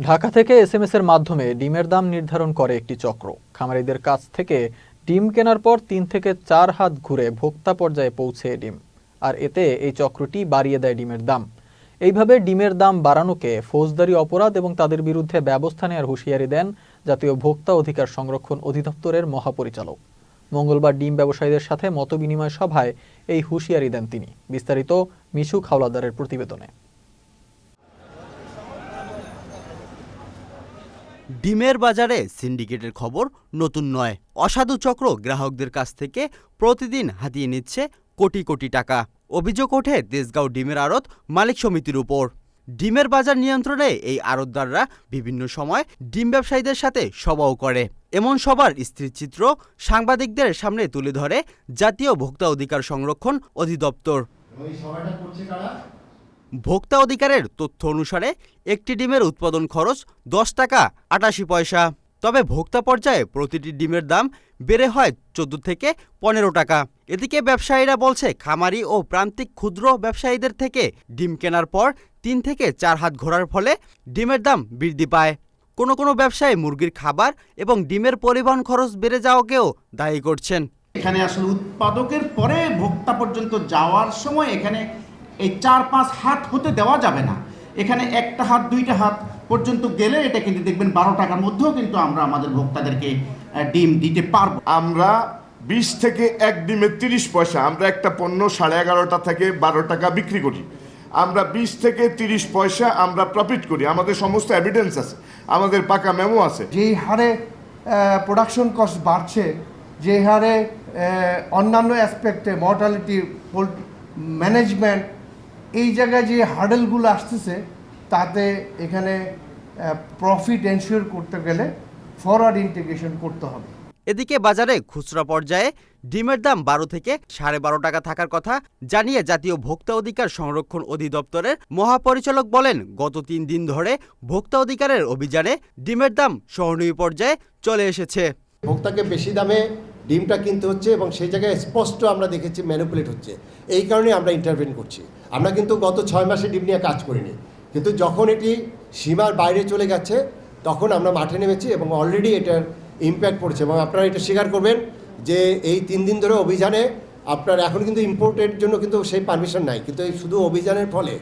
ঢাকা থেকে এসএমএস এর মাধ্যমে ডিমের দাম নির্ধারণ করে একটি চক্র। খামারিদের কাছ থেকে ডিম কেনার পর তিন থেকে চার হাত ঘুরে ভোক্তা পর্যায়ে পৌঁছে ডিম, আর এতে এই চক্রটি বাড়িয়ে দেয় ডিমের দাম। এইভাবে ডিমের দাম বাড়ানোকে ফৌজদারি অপরাধ এবং তাদের বিরুদ্ধে ব্যবস্থা নেওয়ার হুঁশিয়ারি দেন জাতীয় ভোক্তা অধিকার সংরক্ষণ অধিদপ্তরের মহাপরিচালক। মঙ্গলবার ডিম ব্যবসায়ীদের সাথে মতবিনিময় সভায় এই হুঁশিয়ারি দেন তিনি। বিস্তারিত মিশু খাওলাদারের প্রতিবেদনে। ডিমের বাজারে সিন্ডিকেটের খবর নতুন নয়। অসাধু চক্র গ্রাহকদের কাছ থেকে প্রতিদিন হাতিয়ে নিচ্ছে কোটি কোটি টাকা। অভিযোগ ওঠে দেশগাঁও ডিমের আড়ত মালিক সমিতির উপর। ডিমের বাজার নিয়ন্ত্রণে এই আড়তদাররা বিভিন্ন সময় ডিম ব্যবসায়ীদের সাথে সভাও করে। এমন সবার স্থিরচিত্র সাংবাদিকদের সামনে তুলে ধরে জাতীয় ভোক্তা অধিকার সংরক্ষণ অধিদপ্তর। ভোক্তা অধিকারের তথ্য অনুসারে একটি ডিমের উৎপাদন খরচ দশ টাকা আটাশি পয়সা। তবে ভোক্তা পর্যায়ে প্রতিটি ডিমের দাম বেড়ে হয় চোদ্দ থেকে পনেরো টাকা। এদিকে ব্যবসায়ীরা বলছে, খামারি ও প্রান্তিক ক্ষুদ্র ব্যবসায়ীদের থেকে ডিম কেনার পর তিন থেকে চার হাত ঘোরার ফলে ডিমের দাম বৃদ্ধি পায়। কোনো কোনো ব্যবসায়ী মুরগির খাবার এবং ডিমের পরিবহন খরচ বেড়ে যাওয়াকেও দায়ী করছেন। এখানে আসলে উৎপাদকের পরে ভোক্তা পর্যন্ত যাওয়ার সময় এখানে এই চার পাঁচ হাত হতে দেওয়া যাবে না। এখানে একটা হাত দুইটা হাত পর্যন্ত গেলে এটা কিন্তু দেখবেন বারো টাকার মধ্যেও কিন্তু আমরা আমাদের ভোক্তাদেরকে ডিম দিতে পারব। আমরা বিশ থেকে এক ডিমে তিরিশ পয়সা আমরা একটা পণ্য সাড়ে এগারোটা থেকে বারো টাকা বিক্রি করি। আমরা বিশ থেকে তিরিশ পয়সা আমরা প্রফিট করি। আমাদের সমস্ত এভিডেন্স আছে আমাদের পাকা মেমো আছে। যেই হারে প্রোডাকশন কস্ট বাড়ছে যে হারে অন্যান্য অ্যাসপেক্টে মর্টালিটি ম্যানেজমেন্ট এই জায়গায় যে হার্ডেলগুলো আসতেছে তাতে এখানে প্রফিট এনশিওর করতে গেলে ফরওয়ার্ড ইন্টিগ্রেশন করতে হবে। এদিকে বাজারে খুচরা পর্যায়ে ডিমের দাম বারো থেকে সাড়ে বারো টাকা থাকার কথা জানিয়ে জাতীয় ভোক্তা অধিকার সংরক্ষণ অধিদপ্তরের মহাপরিচালক বলেন গত তিন দিন ধরে ভোক্তা অধিকারের অভিযানে ডিমের দাম সহনীয় পর্যায়ে চলে এসেছে। ভোক্তাকে বেশি দামে ডিমটা কিনতে হচ্ছে এবং সেই জায়গায় স্পষ্ট আমরা দেখেছি ম্যানিপুলেট হচ্ছে। এই কারণে আমরা ইন্টারভেন করছি। আমরা কিন্তু গত ছয় মাসে ডিম নিয়ে কাজ করিনি। কিন্তু যখন এটি সীমার বাইরে চলে গেছে, তখন আমরা মাঠে নেমেছি এবং অলরেডি এটার ইম্প্যাক্ট পড়ছে এবং আপনারা এটা স্বীকার করবেন যে এই তিন দিন ধরে অভিযানে আপনার এখন কিন্তু ইম্পোর্টের জন্য কিন্তু সেই পারমিশন নাই। কিন্তু এই শুধু অভিযানের ফলে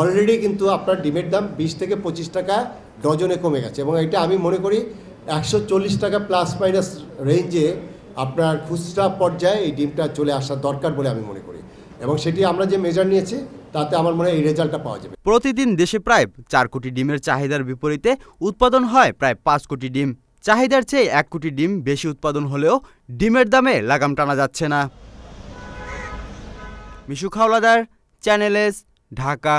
অলরেডি কিন্তু আপনার ডিমের দাম বিশ থেকে পঁচিশ টাকা ডজনে কমে গেছে এবং এটা আমি মনে করি একশো চল্লিশ টাকা প্লাস মাইনাস রেঞ্জে আপনার খুচরা পর্যায়ে এই ডিমটা চলে আসা দরকার বলে আমি মনে করি। এবং সেটি আমরা যে মেজার নিয়েছি, তাতে আমার মনে হয় এই রেজাল্টটা পাওয়া যাবে। প্রতিদিন দেশে প্রায় চার কোটি ডিমের চাহিদার বিপরীতে উৎপাদন হয় প্রায় পাঁচ কোটি ডিম। চাহিদার চেয়ে এক কোটি ডিম বেশি উৎপাদন হলেও ডিমের দামে লাগাম টানা যাচ্ছে না। Mishu Khawladar, channel S, Dhaka.